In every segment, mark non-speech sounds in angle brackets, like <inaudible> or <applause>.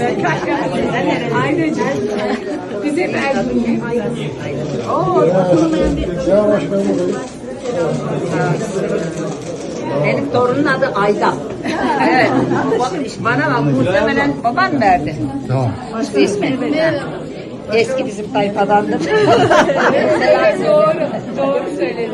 beraber. Aynen. Biz hep Erzurumluyuz. Oo. Benim torunun adı Ayda. evet. Ba- Bana bak muhtemelen baban verdi. Tamam. İsmi. Eski bizim tayfadandır. doğru, doğru söyledin.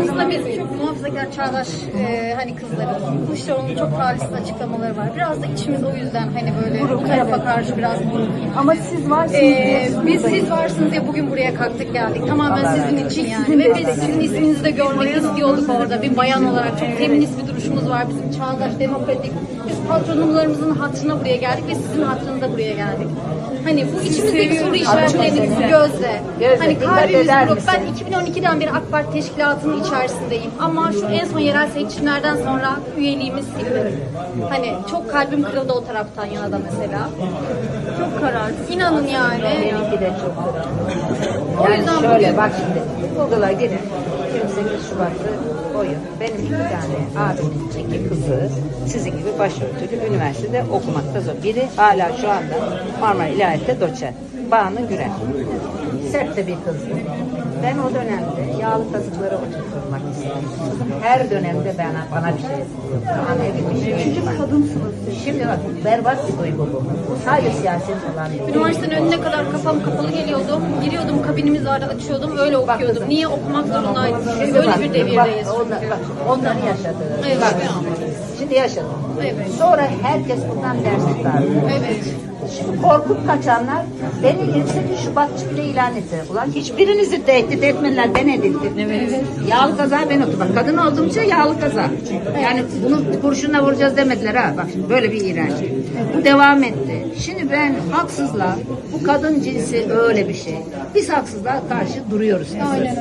Aslında biz çok muhafazakar çağdaş e, hani kızlarız. Kılıçdaroğlu'nun çok talihsiz açıklamaları var. Biraz da içimiz o yüzden hani böyle bu tarafa karşı biraz buruk. Ama siz varsınız Ee, biz siz varsınız diye bugün buraya kalktık geldik. Tamamen sizin için yani. Ve biz sizin isminizi de görmek istiyorduk orada. Bir bayan olarak çok feminist bir duruşumuz var. Bizim çağdaş, demokratik. Biz patronlarımızın hatırına buraya geldik ve sizin hatırınıza buraya geldik. Hani bu içimizdeki soru işaretlerini bu gözle. Gözle, Hani kalbimiz misin? Ben 2012'den beri AK Parti teşkilatının içerisindeyim. Ama şu en son yerel seçimlerden sonra üyeliğimi sildim. Hani çok kalbim kırıldı o taraftan yana da mesela. Çok kararsız. İnanın yani. Benimki de çok O Yani şöyle bak şimdi Google'a girin. 28 Şubat'ı oyun. Benim iki tane abimin iki kızı sizin gibi başörtülü üniversitede okumakta zor. Biri hala şu anda Marmara İlahiyat'ta doçent. Banu Gürel. Sert de bir kızdı. Ben o dönemde yağlı kazıkları oturtmak istedim. Her dönemde bana, bana bir şey yapıyor. Bana evim bir Üçüncü kadınsınız. Şimdi bak berbat bir duygu bu. Sadece siyaset olan bir. Üniversitenin önüne kadar kafam kapalı geliyordum. Giriyordum kabinimiz vardı açıyordum öyle okuyordum. Niye okumak zorundaydım? Şimdi Böyle bak, bir bak, devirdeyiz. onlar, bak, onları yaşadı. Evet. Bak, şimdi yaşadım. Evet. Sonra herkes bundan ders çıkardı. Evet. Korkup kaçanlar beni 28 Şubatçı bile ilan etti. Ulan hiçbirinizi tehdit etmediler ben edildim. Evet. Yağlı kaza ben oldum. Bak kadın olduğumca yağlı kaza. Yani bunu kurşunla vuracağız demediler ha. Bak şimdi böyle bir iğrenç. Bu devam etti. Şimdi ben haksızla bu kadın cinsi öyle bir şey. Biz haksızlığa karşı duruyoruz. Aynen öyle.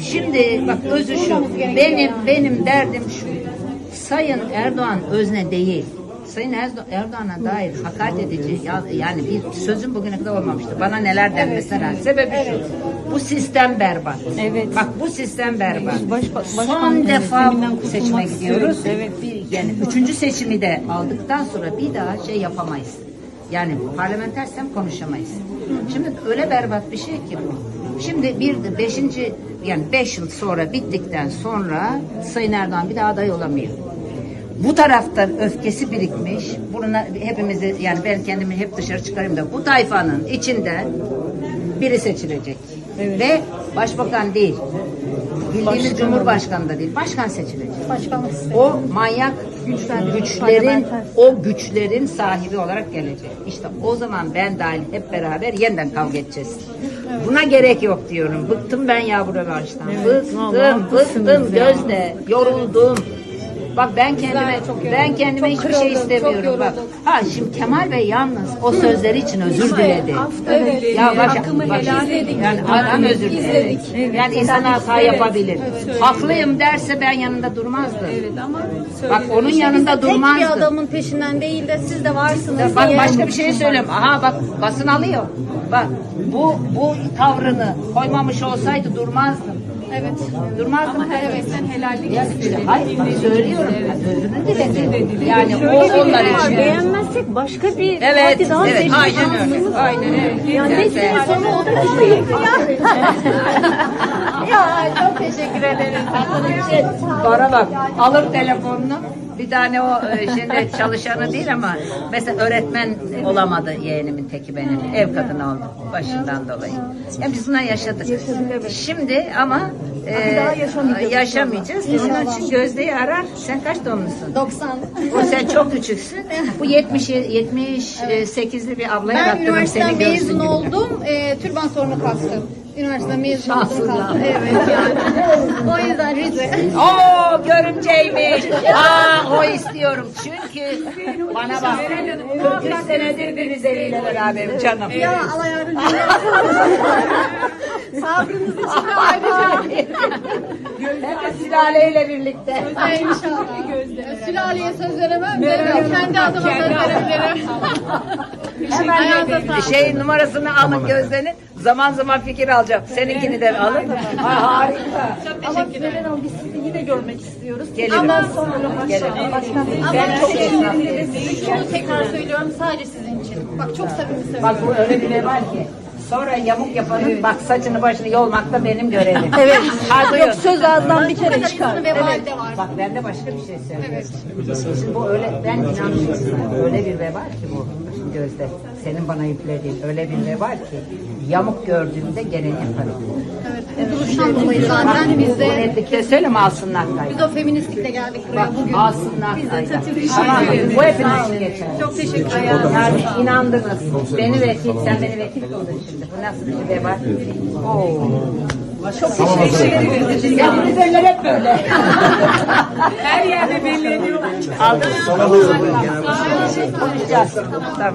Şimdi bak özü şu. Benim benim derdim şu. Sayın Erdoğan özne değil. Sayın Erdo- Erdoğan'a dair hakaret edici ya- yani bir sözüm bugüne kadar olmamıştı. Bana neler denmesine rağmen. Sebebi şu. Bu sistem berbat. Evet. Bak bu sistem berbat. Baş- başkan Son defa seçime gidiyoruz. Evet. Bir, yani üçüncü seçimi de aldıktan sonra bir daha şey yapamayız. Yani parlamenter sistem konuşamayız. Şimdi öyle berbat bir şey ki bu. Şimdi bir de beşinci yani beş yıl sonra bittikten sonra Sayın Erdoğan bir daha aday olamıyor. Bu tarafta öfkesi birikmiş. Buna hepimizi yani ben kendimi hep dışarı çıkarayım da bu tayfanın içinde biri seçilecek. Ve başbakan değil. Bildiğimiz cumhurbaşkanı da değil. Başkan seçilecek. Başkanlık sistemi. O manyak güçlerin o güçlerin sahibi olarak gelecek. İşte o zaman ben dahil hep beraber yeniden kavga edeceğiz. Buna gerek yok diyorum. Bıktım ben ya bu rövanştan. Bıktım, bıktım gözde, yoruldum. Bak ben kendime çok ben kendime Çok hiçbir şey kırıldım, çok istemiyorum. Bak. Ha şimdi Kemal Bey yalnız o sözleri için özür diledi. Evet. Ya bak, Hakkımı bak, helal edin. yani adam özür diledi. Yani insan hata yapabilir. Haklıyım derse ben yanında durmazdım. Evet ama Bak onun yanında tek bir durmazdım. adamın peşinden değil de siz de varsınız Bak diye. başka bir şey söyleyeyim. Aha bak basın alıyor. Bak bu bu tavrını koymamış olsaydı durmazdım. Evet. Durmazdım. ama herkesten helallik Ya istedim. hayır bak söylüyorum. Yani o onlar için. Beğenmezsek başka bir Evet, parti daha evet, seçme aynen öyle. Aynen öyle. Yani beş sene sonra o da. <laughs> Ya çok teşekkür ederim. Şey, Bana bak alır telefonunu bir tane o e, şimdi çalışanı değil ama mesela öğretmen olamadı yeğenimin teki benim. Ev kadını oldu başından dolayı. Yani biz bunları yaşadık. Şimdi ama e, yaşamayacağız. Onun için Gözde'yi arar. Sen kaç doğumlusun? 90. O sen çok küçüksün. Bu 70 78'li bir ablaya Ben baktırdım üniversiteden mezun oldum. E, türban sorunu kalktım. Üniversiteden mezun oldum. Evet yani. o yüzden Rize. Oo görümceymiş. Aa o istiyorum. Çünkü bana bak 43 senedir bir Rizeli'yle beraberim canım. Ya Allah yardımcı <laughs> Sabrınız için de ayrıca. Sülaleyle birlikte. İnşallah. <laughs> Sülaleye söz veremem. de Kendi adıma söz verebilirim. Hemen sağlık. şey numarasını alın Gözde'nin. Zaman zaman fikir alacağım. Seninkini de alın. Ha, harika. Ama Sibel Hanım biz sizi yine görmek istiyoruz. Gelirim. Ondan sonra Gelirim. Ben çok esnaflıyım. Şunu tekrar söylüyorum sadece sizin için. Bak çok samimi söylüyorum. Bak bu öyle bir şey var ki. Sonra yamuk yapanın bak saçını başını yolmak da benim görevim. <laughs> Evet. Buyurun. Yok söz ağızdan bir kere çıkar. var. Bak ben de başka bir şey söylüyorum. Şimdi bu öyle ben inanmışım. Öyle bir veba ki bu Gözde. Senin bana yüklediğin öyle bir veba ki yamuk gördüğümde geleni yaparım. Evet. Bu duruştan dolayı zaten biz de söyleme alsınlar kaydı. biz o feministlikle geldik buraya Bak bugün. alsınlar Biz de teşekkür Tamam bu hepinizin geçer. Çok teşekkür ederim. Yani inandınız. Beni vekil, sen beni vekil kıldın şimdi. Bu nasıl bir veba? Oo. Çok teşekkür ederim. Ya bu hep böyle. Her yerde belli ediyorlar. Aldınız? Konuşacağız. Tamam.